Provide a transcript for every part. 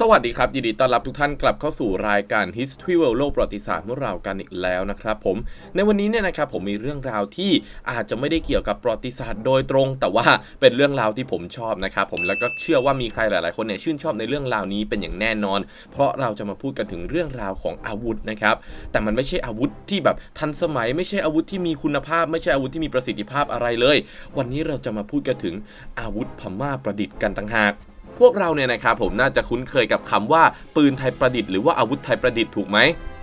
สวัสดีครับ ยินดีต้อนรับทุกท่านกลับเข้าสู่รายการ History World โลกประวัติศาสตร์เมื่อเรากันอีกแล้วนะครับผมในวันนี้เนี่ยนะครับผมมีเรื่องราวที่อาจจะไม่ได้เกี่ยวกับประวัติศาสตร์โดยตรง แต่ว่าเป็นเรื่องราวที่ผมชอบนะครับผมแล้วก็เชื่อว่ามีใครหลาย ๆ คนเนี่ยชื่นชอบในเรื่องราวนี้เป็นอย่างแน่นอน เพราะเราจะมาพูดกันถึงเรื่องราวของอาวุธนะครับแต่มันไม่ใช่อาวุธที่แบบทันสมัย ไม่ใช่อาวุธที่มีคุณภาพ ไม่ใช่อาวุธที่มีประสิทธิภาพอะไรเลย วันนี้เราจะมาพูดกันถึงอาวุธพม่าประดิษฐ์กันต่างหาก พวกเราเนี่ยนะครับผมน่าจะคุ้นเคยกับคำว่าปืนไทยประดิษฐ์หรือว่าอาวุธไทยประดิษฐ์ถูกไหม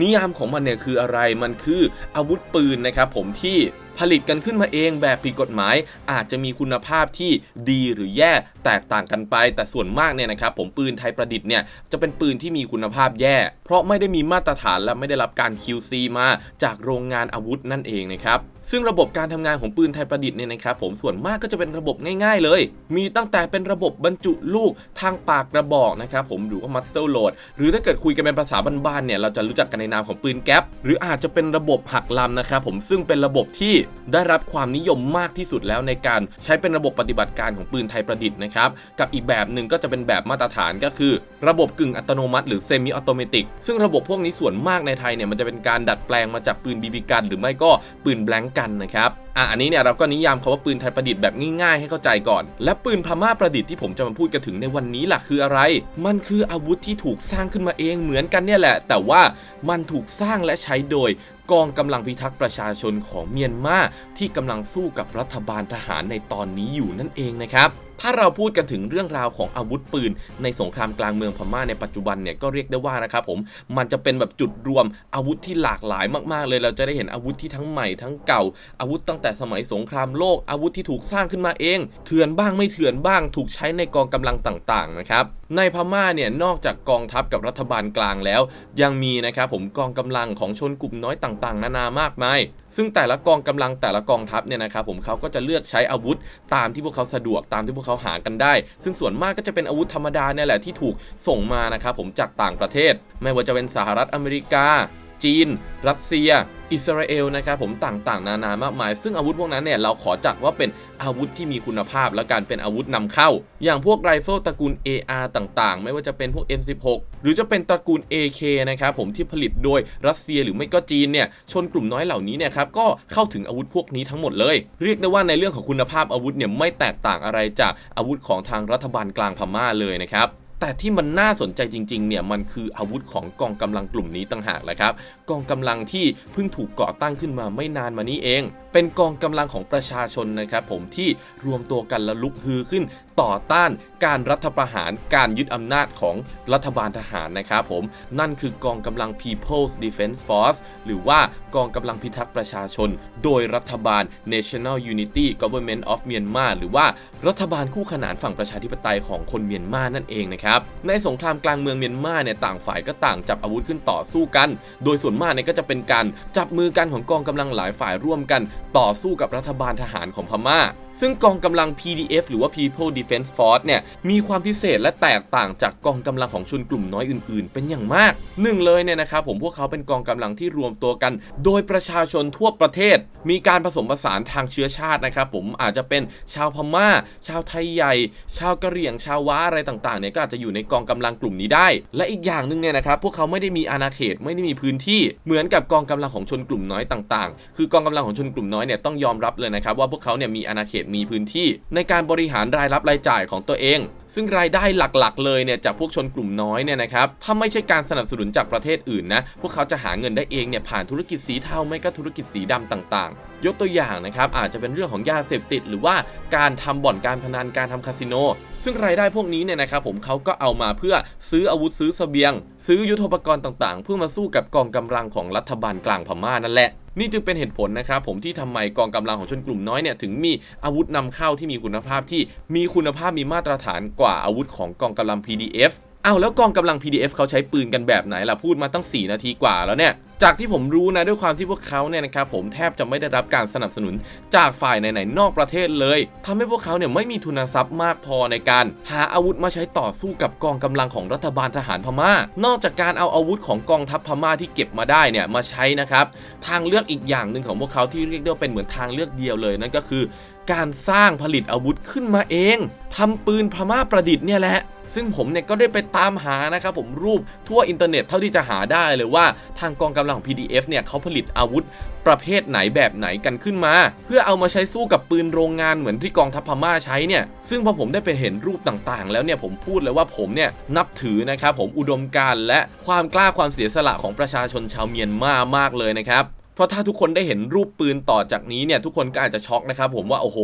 นิยามของมันเนี่ยคืออะไรมันคืออาวุธปืนนะครับผมที่ ผลิตกันขึ้นมาเองแบบผิดกฎหมาย อาจจะมีคุณภาพที่ดีหรือแย่แตกต่างกันไป แต่ส่วนมากเนี่ยนะครับผมปืนไทยประดิษฐ์เนี่ยจะเป็นปืนที่มีคุณภาพแย่ เพราะไม่ได้มีมาตรฐานและไม่ได้รับการ QC มาจากโรงงานอาวุธนั่นเองนะครับซึ่งระบบการทำงานของปืนไทยประดิษฐ์เนี่ยนะครับผมส่วนมากก็จะเป็นระบบง่าย ๆ เลย มีตั้งแต่เป็นระบบบรรจุลูกทางปากกระบอกนะครับผมหรือว่า muzzle load หรือถ้าเกิดคุยกันเป็นภาษาบ้านๆเนี่ยเราจะรู้จักกันในนามของปืนแก๊ปหรืออาจจะเป็นระบบหักลำนะครับผมซึ่งเป็นระบบที่ได้รับความนิยมมากที่สุดแล้วในการใช้เป็นระบบปฏิบัติการของปืนไทยประดิษฐ์นะครับ กับอีกแบบหนึ่งก็จะเป็นแบบมาตรฐานก็คือ ระบบกึ่งอัตโนมัติหรือเซมิออโตเมติกซึ่งระบบพวกนี้ส่วนมากในไทยเนี่ยมันจะเป็นการดัดแปลงมาจากปืนบีบีกัน หรือไม่ก็ปืนแบล็งกันนะครับ อะอันนี้เนี่ยเราก็นิยามคาว่าปืนไทยประดิษฐ์แบบง่ายๆให้เข้าใจก่อน และปืนพม่าประดิษฐ์ที่ผมจะมาพูดกันถึงในวันนี้ล่ะคืออะไร มันคืออาวุธที่ถูกสร้างขึ้นมาเองเหมือนกันเนี่ยแหละ แต่ว่ามันถูกสร้างและใช้โดยกองกำลังพิทักษ์ประชาชนของเมียนมาที่กำลังสู้กับรัฐบาลทหารในตอนนี้อยู่นั่นเองนะครับ ถ้าเราพูดกันถึงเรื่องราวของอาวุธปืน ในสงครามกลางเมืองพม่าในปัจจุบันเนี่ยก็เรียกได้ว่านะครับผมมันจะเป็นแบบจุดรวมอาวุธที่หลากหลายมากๆ เลยเราจะได้เห็นอาวุธที่ทั้งใหม่ทั้งเก่า อาวุธตั้งแต่สมัยสงครามโลก อาวุธที่ถูกสร้างขึ้นมาเอง เถื่อนบ้างไม่เถื่อนบ้าง ถูกใช้ในกองกำลังต่างๆนะครับในพม่าเนี่ยนอกจากกองทัพกับรัฐบาลกลางแล้ว ยังมีนะครับผมกองกำลังของชนกลุ่มน้อยต่างๆ นานามากมาย ซึ่งแต่ละกองกำลังแต่ละกองทัพเนี่ยนะครับผมเขาก็จะเลือกใช้อาวุธตามที่พวกเขาสะดวกตามที่พวกเขาหากันได้ ซึ่งส่วนมากก็จะเป็นอาวุธธรรมดาเนี่ยแหละที่ถูกส่งมานะครับผมจากต่างประเทศ ไม่ว่าจะเป็นสหรัฐอเมริกา จีน รัสเซีย อิสราเอลนะครับผมต่างๆ นานามากมาย ซึ่งอาวุธพวกนั้นเนี่ยเราขอจัดว่าเป็นอาวุธที่มีคุณภาพและการเป็นอาวุธนำเข้า อย่างพวกไรเฟิลตระกูล AR ต่างๆ ไม่ว่าจะเป็นพวก M16 หรือจะเป็นตระกูล AK นะครับผมที่ผลิตโดยรัสเซียหรือไม่ก็จีนเนี่ยชนกลุ่มน้อยเหล่านี้เนี่ยครับก็เข้าถึงอาวุธพวกนี้ทั้งหมดเลย เรียกได้ว่าในเรื่องของคุณภาพอาวุธเนี่ยไม่แตกต่างอะไรจากอาวุธของทางรัฐบาลกลางพม่าเลยนะครับ แต่ที่มันน่าสนใจจริงๆเนี่ยมันคืออาวุธของกองกำลังกลุ่มนี้ต่างหากแหละครับ กองกำลังที่เพิ่งถูกก่อตั้งขึ้นมาไม่นานมานี้เอง เป็นกองกำลังของประชาชนนะครับผมที่รวมตัวกันและลุกฮือขึ้นต่อต้านการรัฐประหารการยึดอำนาจของรัฐบาลทหารนะครับผม นั่นคือกองกำลัง People's Defense Force หรือว่ากองกำลังพิทักษ์ประชาชน โดยรัฐบาล National Unity Government of Myanmar หรือว่ารัฐบาลคู่ขนานฝั่งประชาธิปไตยของคนเมียนมานั่นเองนะครับ ในสงครามกลางเมืองเมียนมาเนี่ยต่างฝ่ายก็ต่างจับอาวุธขึ้นต่อสู้กัน โดยส่วนมากเนี่ยก็จะเป็นการจับมือกันของกองกำลังหลายฝ่ายร่วมกัน ต่อสู้กับรัฐบาลทหารของพม่า ซึ่งกองกำลัง PDF หรือว่า People Defense Force เนี่ยมีความพิเศษและแตกต่างจากกองกำลังของชนกลุ่มน้อยอื่น ๆ เป็นอย่างมากหนึ่งเลยเนี่ยนะครับผมพวกเขาเป็นกองกำลังที่รวมตัวกัน โดยประชาชนทั่วประเทศ มีการผสมผสานทางเชื้อชาตินะครับผมอาจจะเป็นชาวพม่า ชาวไทยใหญ่ ชาวกะเหรี่ยงชาวว้าอะไรต่างๆเนี่ยก็อาจจะอยู่ในกองกำลังกลุ่มนี้ได้ และอีกอย่างหนึ่งเนี่ยนะครับพวกเขาไม่ได้มีอาณาเขตไม่ได้มีพื้นที่เหมือนกับกองกำลังของชนกลุ่มน้อยต่างๆ คือกองกำลังของชนกลุ่มน้อยเนี่ยต้องยอมรับเลยนะครับว่าพวกเขาเนี่ยมีอาณาเขตมีพื้นที่ ในการบริหารรายรับรายจ่ายของตัวเอง ซึ่งรายได้หลักๆ เลยเนี่ยจากพวกชนกลุ่มน้อยเนี่ยนะครับถ้าไม่ใช่การสนับสนุนจากประเทศอื่นนะพวกเขาจะหาเงินได้เองเนี่ยผ่านธุรกิจสีเทาไม่ก็ธุรกิจสีดำต่างๆยกตัวอย่างนะครับอาจจะเป็นเรื่องของยาเสพติด หรือว่าการทำบ่อนการพนันการทำคาสิโน ซึ่งรายได้พวกนี้เนี่ยนะครับผมเขาก็เอามาเพื่อซื้ออาวุธซื้อเสบียง ซื้อยุทโธปกรณ์ต่างๆ เพื่อมาสู้กับกองกำลังของรัฐบาลกลางพม่านั่นแหละนี่จึงเป็นเหตุผลนะครับผมที่ทำไมกองกำลังของชนกลุ่มน้อยเนี่ยถึงมีอาวุธนำเข้าที่มีคุณภาพที่มีคุณภาพมีมาตรฐานกว่าอาวุธของกองกำลัง PDF อ้าวแล้วกองกำลัง PDF เขาใช้ปืนกันแบบไหนล่ะพูดมาตั้ง 4 นาทีกว่าแล้วเนี่ยจากที่ผมรู้นะด้วยความที่พวกเขาเนี่ยนะครับผมแทบจะไม่ได้รับการสนับสนุนจากฝ่ายไหนๆนอกประเทศเลยทำให้พวกเขาเนี่ยไม่มีทุนทรัพย์มากพอในการหาอาวุธมาใช้ต่อสู้กับกองกำลังของรัฐบาลทหารพม่า นอกจากการเอาอาวุธของกองทัพพม่าที่เก็บมาได้เนี่ยมาใช้นะครับทางเลือกอีกอย่างหนึ่งของพวกเขาที่เรียกได้ว่าเป็นเหมือนทางเลือกเดียวเลยนั่นก็คือ การสร้างผลิตอาวุธขึ้นมาเองทำปืนพม่าประดิษฐ์เนี่ยแหละ ซึ่งผมเนี่ยก็ได้ไปตามหานะครับผมรูปทั่วอินเทอร์เน็ตเท่าที่จะหาได้เลยว่าทางกองกำลังของ PDF เนี่ยเขาผลิตอาวุธประเภทไหนแบบไหนกันขึ้นมา เพื่อเอามาใช้สู้กับปืนโรงงานเหมือนที่กองทัพพม่าใช้เนี่ย ซึ่งพอผมได้ไปเห็นรูปต่างๆ แล้วเนี่ยผมพูดเลยว่าผมเนี่ยนับถือนะครับผมอุดมการและความกล้าความเสียสละของประชาชนชาวเมียนมามากเลยนะครับ เพราะถ้าทุกคนได้เห็นรูปปืนต่อจากนี้เนี่ยทุกคนก็อาจจะช็อกนะครับผมว่าโอ้โห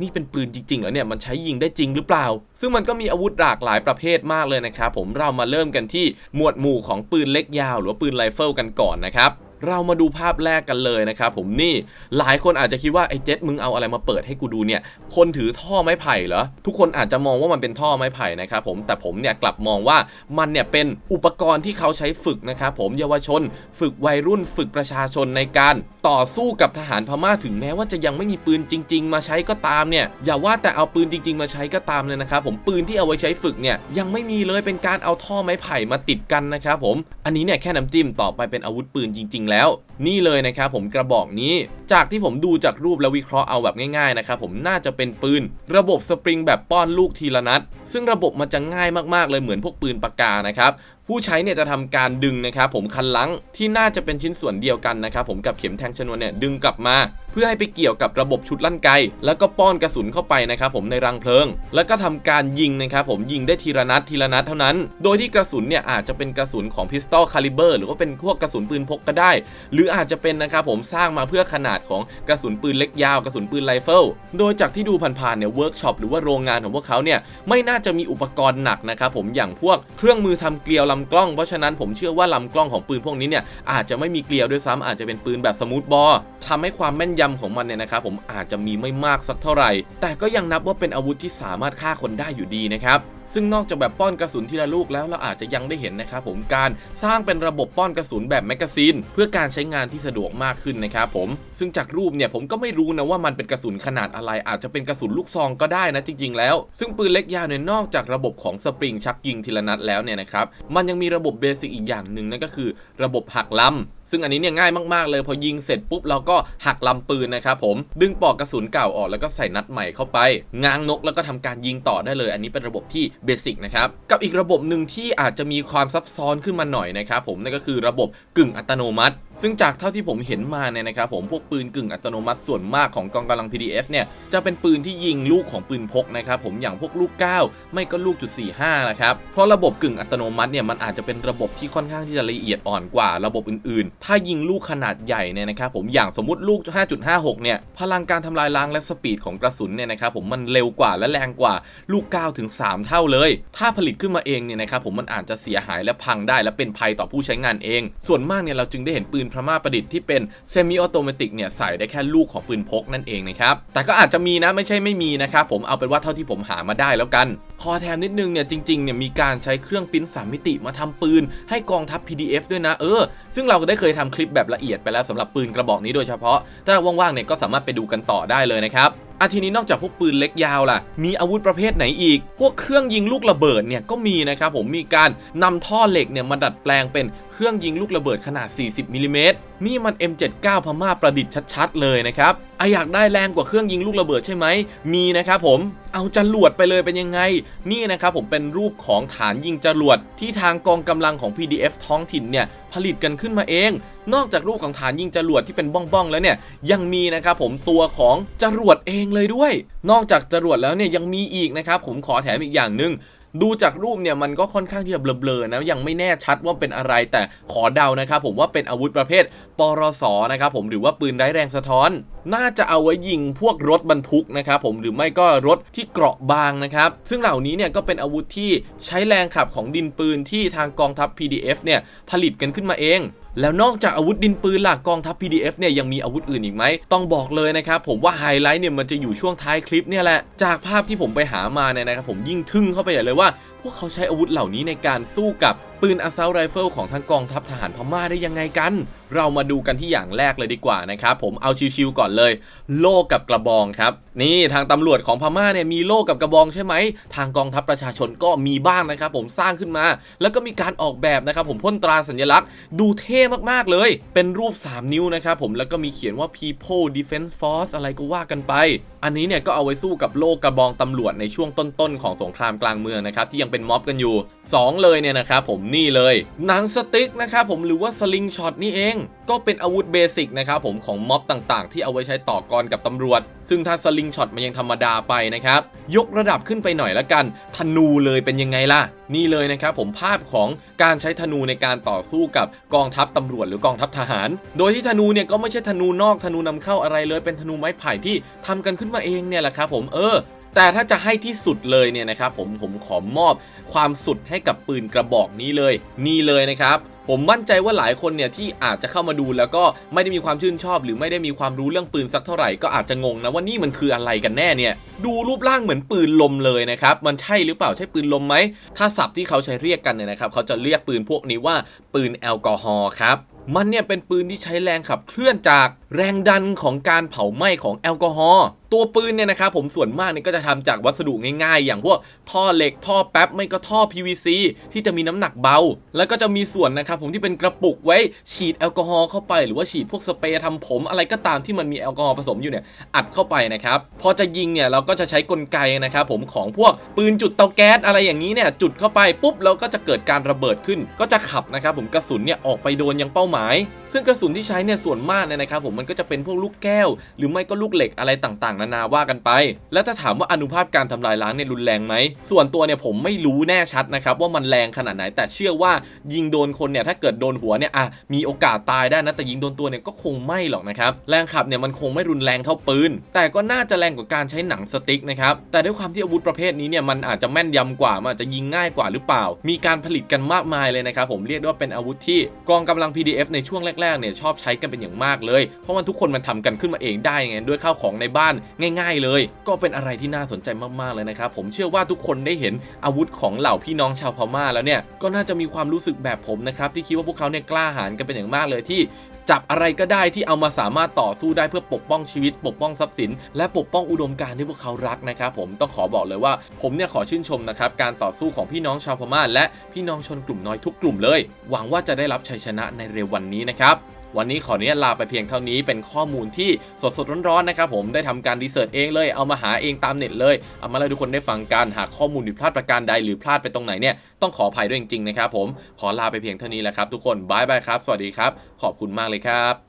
นี่เป็นปืนจริงๆเหรอเนี่ยมันใช้ยิงได้จริงหรือเปล่า ซึ่งมันก็มีอาวุธหลากหลายประเภทมากเลยนะครับผมเรามาเริ่มกันที่หมวดหมู่ของปืนเล็กยาว หรือว่าปืนไรเฟิลกันก่อนนะครับ เรามาดูภาพแรกกันเลยนะครับผมนี่หลายคนอาจจะคิดว่าไอ้เจ็ตมึงเอาอะไรมาเปิดให้กูดูเนี่ย คนถือท่อไม้ไผ่เหรอ ทุกคนอาจจะมองว่ามันเป็นท่อไม้ไผ่นะครับผมแต่ผมเนี่ยกลับมองว่ามันเนี่ยเป็นอุปกรณ์ที่เขาใช้ฝึกนะครับผมเยาวชน ฝึกวัยรุ่นฝึกประชาชนในการต่อสู้กับทหารพม่าถึงแม้ว่าจะยังไม่มีปืนจริง ๆ มาใช้ก็ตามเนี่ยอย่าว่าแต่เอาปืนจริง ๆ มาใช้ก็ตามเลยนะครับผมปืนที่เอาไว้ใช้ฝึกเนี่ยยังไม่มีเลยเป็นการเอาท่อไม้ไผ่มาติดกันนะครับผมอันนี้เนี่ยแค่น้ำจิ้มต่อไปเป็นอาวุธปืนจริง ๆแล้ว นี่เลยนะครับผมกระบอกนี้จากที่ผมดูจากรูปและวิเคราะห์เอาแบบง่ายๆนะครับผมน่าจะเป็นปืน ระบบสปริงแบบป้อนลูกทีละนัด ซึ่งระบบมันจะง่ายมากๆเลยเหมือนพวกปืนปากกานะครับ ผู้ใช้เนี่ยจะทำการดึงนะครับผมคันลังที่น่าจะเป็นชิ้นส่วนเดียวกันนะครับผมกับเข็มแทงชนวนเนี่ยดึงกลับมา เพื่อให้ไปเกี่ยวกับระบบชุดลั่นไก แล้วก็ป้อนกระสุนเข้าไปนะครับผมในรังเพลิง แล้วก็ทำการยิงนะครับผมยิงได้ทีละนัดทีละนัดเท่านั้น โดยที่กระสุนเนี่ยอาจจะเป็นกระสุนของพิสตอลคาลิเบอร์หรือว่าเป็นพวกกระสุนปืนพกก็ได้ หรืออาจจะเป็นนะครับผมสร้างมาเพื่อขนาดของกระสุนปืนเล็กยาวกระสุนปืนไรเฟิลโดยจากที่ดูผ่านๆเนี่ยเวิร์กช็อปหรือว่าโรงงานของพวกเขาเนี่ยไม่น่าจะมีอุปกรณ์หนักนะครับผมอย่างพวกเครื่องมือทำเกลียวลำกล้องเพราะฉะนั้นผมเชื่อว่าลำกล้องของปืนพวกนี้เนี่ยอาจจะไม่มีเกลียวด้วยซ้ำอาจจะเป็นปืนแบบสมูทบอลทำให้ความแม่นยำของมันเนี่ยนะครับผมอาจจะมีไม่มากสักเท่าไหร่ แต่ก็ยังนับว่าเป็นอาวุธที่สามารถฆ่าคนได้อยู่ดีนะครับซึ่งนอกจากแบบป้อนกระสุนทีละลูกแล้วเราอาจจะยังได้เห็นนะครับผมการสร้างเป็นระบบป้อนกระสุนแบบแมกกาซีนเพื่อการใช้งานที่สะดวกมากขึ้นนะครับผม ซึ่งจากรูปเนี่ยผมก็ไม่รู้นะว่ามันเป็นกระสุนขนาดอะไร อาจจะเป็นกระสุนลูกซองก็ได้นะจริง ๆ แล้ว ซึ่งปืนเล็กยาวเนี่ยนอกจากระบบของสปริงชักยิงทีละนัดแล้วเนี่ยนะครับมันยังมีระบบเบสิกอีกอย่างหนึ่งนั่นก็คือ ระบบหักลำซึ่งอันนี้เนี่ยง่ายมากๆเลยพอยิงเสร็จปุ๊บเราก็หักลำปืนนะครับผมดึงปลอกกระสุนเก่าออกแล้วก็ใส่นัดใหม่เข้าไป ง้างนกแล้วก็ทำการยิงต่อได้เลย อันนี้เป็นระบบที่เบสิกนะครับกับอีกระบบหนึ่งที่อาจจะมีความซับซ้อนขึ้นมาหน่อยนะครับผมนั่นก็คือระบบกึ่งอัตโนมัติ ซึ่งจากเท่าที่ผมเห็นมาเนี่ยนะครับผมพวกปืนกึ่งอัตโนมัติส่วนมากของกองกำลัง PDF เนี่ยจะเป็นปืนที่ยิงลูกของปืนพกนะครับผมอย่างพวกลูก 9 ไม่ก็ลูกจุด45นะครับเพราะระบบกึ่งอัตโนมัติเนี่ยมันอาจจะเป็นระบบที่ค่อนข้างที่จะละเอียดอ่อนกว่าระบบอื่นถ้ายิงลูกขนาดใหญ่เนี่ยนะครับผมอย่างสมมติลูก 5.56 เนี่ย พลังการทำลายล้างและสปีดของกระสุนเนี่ยนะครับผมมันเร็วกว่าและแรงกว่าลูก 9 ถึง 3 เท่าเลย ถ้าผลิตขึ้นมาเองเนี่ยนะครับผมมันอาจจะเสียหายและพังได้ และเป็นภัยต่อผู้ใช้งานเอง ส่วนมากเนี่ยเราจึงได้เห็นปืนพม่าประดิษฐ์ที่เป็นเซมิออโตเมติกเนี่ยใส่ได้แค่ลูกของปืนพกนั่นเองนะครับแต่ก็อาจจะมีนะไม่ใช่ไม่มีนะครับผมเอาเป็นว่าเท่าที่ผมหามาได้แล้วกัน ขอแถมนิดนึงเนี่ยจริงๆเนี่ยมีการใช้เครื่องปิ้นสามมิติมาทำปืน ให้กองทัพ PDF ด้วยนะเออ ซึ่งเราก็ได้เคยทำคลิปแบบละเอียดไปแล้วสำหรับปืนกระบอกนี้โดยเฉพาะ ถ้าว่างๆเนี่ยก็สามารถไปดูกันต่อได้เลยนะครับอาทีนี้นอกจากพวกปืนเล็กยาวล่ะ มีอาวุธประเภทไหนอีก พวกเครื่องยิงลูกระเบิดเนี่ยก็มีนะครับผมมีการนำท่อเหล็กเนี่ยมาดัดแปลงเป็นเครื่องยิงลูกระเบิดขนาด 40มิลิเมตรนี่มัน M79 พม่าประดิษฐ์ชัดๆ เลยนะครับออยากได้แรงกว่าเครื่องยิงลูกระเบิดใช่ไหม มีนะครับผม เอาจรวดไปเลยเป็นยังไง นี่นะครับผมเป็นรูปของฐานยิงจรวดที่ทางกองกำลังของ PDF ท้องถิ่นเนี่ยผลิตกันขึ้นมาเอง นอกจากรูปของฐานยิงจรวดที่เป็นบ้องๆแล้วเนี่ยยังมีนะครับผมตัวของจรวดเองเลยด้วย นอกจากจรวดแล้วเนี่ยยังมีอีกนะครับผมขอแถมอีกอย่างหนึ่ง ดูจากรูปเนี่ยมันก็ค่อนข้างที่จะเบลอๆนะยังไม่แน่ชัดว่าเป็นอะไรแต่ขอเดานะครับผมว่าเป็นอาวุธประเภทปรสนะครับผมหรือว่าปืนไร้แรงสะท้อน น่าจะเอาไว้ยิงพวกรถบรรทุกนะครับผมหรือไม่ก็รถที่เกราะบางนะครับซึ่งเหล่านี้เนี่ยก็เป็นอาวุธที่ใช้แรงขับของดินปืนที่ทางกองทัพ PDF เนี่ยผลิตกันขึ้นมาเอง แล้วนอกจากอาวุธดินปืนหลักกองทัพ PDF เนี่ยยังมีอาวุธอื่นอีกไหม ต้องบอกเลยนะครับผมว่าไฮไลท์เนี่ยมันจะอยู่ช่วงท้ายคลิปเนี่ยแหละ จากภาพที่ผมไปหามาเนี่ยนะครับผมยิ่งทึ่งเข้าไปใหญ่เลยว่า พวกเขาใช้อาวุธเหล่านี้ในการสู้กับ ปืน Assault Rifle ของทางกองทัพทหารพม่าได้ยังไงกัน เรามาดูกันที่อย่างแรกเลยดีกว่านะครับผมเอาชิวๆก่อนเลย โล่กับกระบองครับ นี่ทางตำรวจของพม่าเนี่ยมีโล่กับกระบองใช่ไหม ทางกองทัพประชาชนก็มีบ้างนะครับผมสร้างขึ้นมา แล้วก็มีการออกแบบนะครับผมพ่นตราสัญลักษณ์ ดูเท่มากๆเลย เป็นรูป 3 นิ้วนะครับผมแล้วก็มีเขียนว่า People Defense Force อะไรก็ว่ากันไป อันนี้เนี่ยก็เอาไว้สู้กับโล่กระบองตำรวจในช่วงต้นๆของสงครามกลางเมืองนะครับที่ยังเป็นม็อบกันอยู่ 2 เลยเนี่ยนะครับผมนี่เลยหนังสติ๊กนะครับผมหรือว่าสลิงช็อตนี่เอง ก็เป็นอาวุธเบสิกนะครับผมของม็อบต่างๆ ที่เอาไว้ใช้ต่อกรกับตำรวจ ซึ่งถ้าสลิงช็อตมันยังธรรมดาไปนะครับ ยกระดับขึ้นไปหน่อยละกันธนูเลยเป็นยังไงล่ะ นี่เลยนะครับผมภาพของการใช้ธนูในการต่อสู้กับกองทัพตำรวจหรือกองทัพทหาร โดยที่ธนูเนี่ยก็ไม่ใช่ธนูนอกธนูนำเข้าอะไรเลย เป็นธนูไม้ไผ่ที่ทำกันขึ้นมาเองเนี่ยแหละครับผมเออ แต่ถ้าจะให้ที่สุดเลยเนี่ยนะครับผมผมขอมอบความสุดให้กับปืนกระบอกนี้เลย นี่เลยนะครับผมมั่นใจว่าหลายคนเนี่ยที่อาจจะเข้ามาดูแล้วก็ไม่ได้มีความชื่นชอบ หรือไม่ได้มีความรู้เรื่องปืนสักเท่าไหร่ก็อาจจะงงนะว่านี่มันคืออะไรกันแน่เนี่ย ดูรูปร่างเหมือนปืนลมเลยนะครับ มันใช่หรือเปล่าใช่ปืนลมไหม ถ้าศัพท์ที่เขาใช้เรียกกันเนี่ยนะครับ เขาจะเรียกปืนพวกนี้ว่าปืนแอลกอฮอล์ครับมันเนี่ยเป็นปืนที่ใช้แรงขับเคลื่อนจากแรงดันของการเผาไหม้ของแอลกอฮอล์ ตัวปืนเนี่ยนะครับผมส่วนมากเนี่ยก็จะทำจากวัสดุง่ายๆ อย่างพวกท่อเหล็กท่อแป๊บไม่ก็ท่อ PVC ที่จะมีน้ำหนักเบา แล้วก็จะมีส่วนนะครับผมที่เป็นกระปุกไว้ฉีดแอลกอฮอล์เข้าไปหรือว่าฉีดพวกสเปรย์ทำผมอะไรก็ตามที่มันมีแอลกอฮอล์ผสมอยู่เนี่ยอัดเข้าไปนะครับพอจะยิงเนี่ยเราก็จะใช้กลไกนะครับผมของพวกปืนจุดเตาแก๊สอะไรอย่างนี้เนี่ยจุดเข้าไปปุ๊บแล้วก็จะเกิดการระเบิดขึ้น ก็จะขับนะครับผมกระสุนเนี่ยออกไปโดนยังเป้าหมาย ซึ่งกระสุนที่ใช้เนี่ยส่วนมากเนี่ยนะครับผมมันก็จะเป็นพวกลูกแก้ว หรือไม่ก็ลูกเหล็กอะไรต่างๆนานาว่ากันไป แล้วถ้าถามว่าอนุภาพการทำลายล้างเนี่ยรุนแรงไหม ส่วนตัวเนี่ยผมไม่รู้แน่ชัดนะครับว่ามันแรงขนาดไหน แต่เชื่อว่ายิงโดนคนเนี่ยถ้าเกิดโดนหัวเนี่ยอะมีโอกาสตายได้นะแต่ยิงโดนตัวเนี่ยก็คงไม่หรอกนะครับแรงขับเนี่ยมันคงไม่รุนแรงเท่าปืน แต่ก็น่าจะแรงกว่าการใช้หนังสติ๊กนะครับแต่ด้วยความที่อาวุธประเภทนี้เนี่ยมันอาจจะแม่นยำกว่ามันอาจจะยิงง่ายกว่าหรือเปล่า มีการผลิตกันมากมายเลยนะครับผมเรียกได้ว่าเป็นอาวุธที่กองกำลัง PDF ในช่วงแรกๆเนี่ยชอบใช้กันเป็นอย่างมากเลย เพราะมันทุกคนมันทำกันขึ้นมาเองได้ไงด้วยข้าวของในบ้านง่ายๆเลย ก็เป็นอะไรที่น่าสนใจมากๆเลยนะครับผมเชื่อว่าทุกคนได้เห็นอาวุธของเหล่าพี่น้องชาวพม่าแล้วเนี่ยก็น่าจะมีความรู้สึกแบบผมนะครับที่คิดว่าพวกเขาเนี่ยกล้าหาญกันเป็นอย่างมากเลยที่จับอะไรก็ได้ที่เอามาสามารถต่อสู้ได้เพื่อปกป้องชีวิต ปกป้องทรัพย์สิน และปกป้องอุดมการณ์ที่พวกเขารักนะครับผมต้องขอบอกเลยว่าผมเนี่ยขอชื่นชมนะครับการต่อสู้ของพี่น้องชาวพม่าและพี่น้องชนกลุ่มน้อยทุกกลุ่มเลย หวังว่าจะได้รับชัยชนะในเร็ววันนี้นะครับ วันนี้ขออนุญาตลาไปเพียงเท่านี้เป็นข้อมูลที่สดสดร้อนๆนะครับผมได้ทำการรีเสิร์ชเองเลยเอามาหาเองตามเน็ตเลย เอามาให้ทุกคนได้ฟังกันหากข้อมูลผิดพลาดประการใดหรือพลาดไปตรงไหนเนี่ยต้องขออภัยด้วยจริงๆนะครับผมขอลาไปเพียงเท่านี้แหละครับทุกคนบายบายครับ สวัสดีครับ ขอบคุณมากเลยครับ